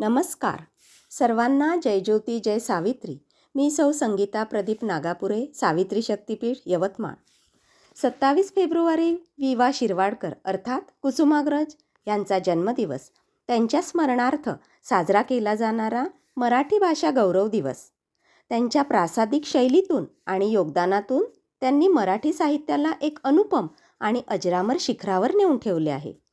नमस्कार. सर्वांना जयज्योती जय सावित्री. मी सौ संगीता प्रदीप नागापुरे सावित्री शक्तीपीठ यवतमाळ. सत्तावीस फेब्रुवारी वि वा शिरवाडकर अर्थात कुसुमाग्रज यांचा जन्मदिवस. त्यांच्या स्मरणार्थ साजरा केला जाणारा मराठी भाषा गौरव दिवस. त्यांच्या प्रासादिक शैलीतून आणि योगदानातून त्यांनी मराठी साहित्याला एक अनुपम आणि अजरामर शिखरावर नेऊन ठेवले आहे.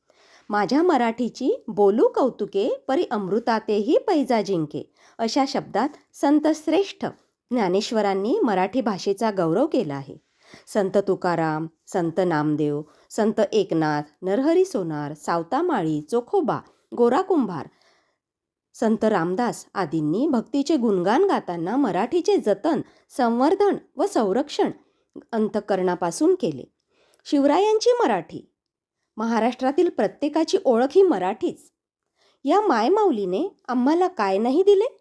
माझ्या मराठीची बोलू कौतुके परी अमृतातेही पैजा जिंके अशा शब्दात संत श्रेष्ठ ज्ञानेश्वरांनी मराठी भाषेचा गौरव केला आहे. संत तुकाराम संत नामदेव संत एकनाथ नरहरी सोनार सावतामाळी चोखोबा गोरा कुंभार संत रामदास आदींनी भक्तीचे गुणगान गाताना मराठीचे जतन संवर्धन व संरक्षण अंतकरणापासून केले. शिवरायांची मराठी महाराष्ट्रातील प्रत्येकाची ओळख ही मराठीच. या मायमाऊलीने आम्हाला काय नाही दिले?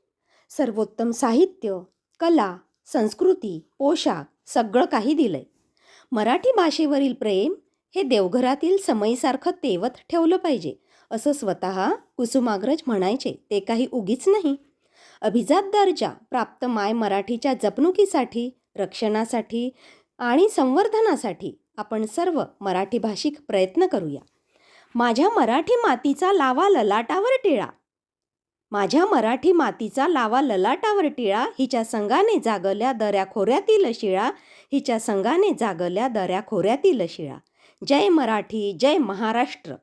सर्वोत्तम साहित्य कला संस्कृती पोशाख सगळं काही दिलंय. मराठी भाषेवरील प्रेम हे देवघरातील समयीसारखं तेवत ठेवलं पाहिजे असं स्वतः कुसुमाग्रज म्हणायचे ते काही उगीच नाही. अभिजात दर्जा प्राप्त माय मराठीच्या जपणुकीसाठी रक्षणासाठी आणि संवर्धनासाठी आपण सर्व मराठी भाषिक प्रयत्न करूया. माझ्या मराठी मातीचा लावा ललाटावर टिळा. माझ्या मराठी मातीचा लावा ललाटावर टिळा हिच्या संघाने जागल्या दऱ्या खोऱ्यातील शिळा हिच्या संघाने जागल्या दऱ्या खोऱ्यातील शिळा. जय मराठी जय महाराष्ट्र.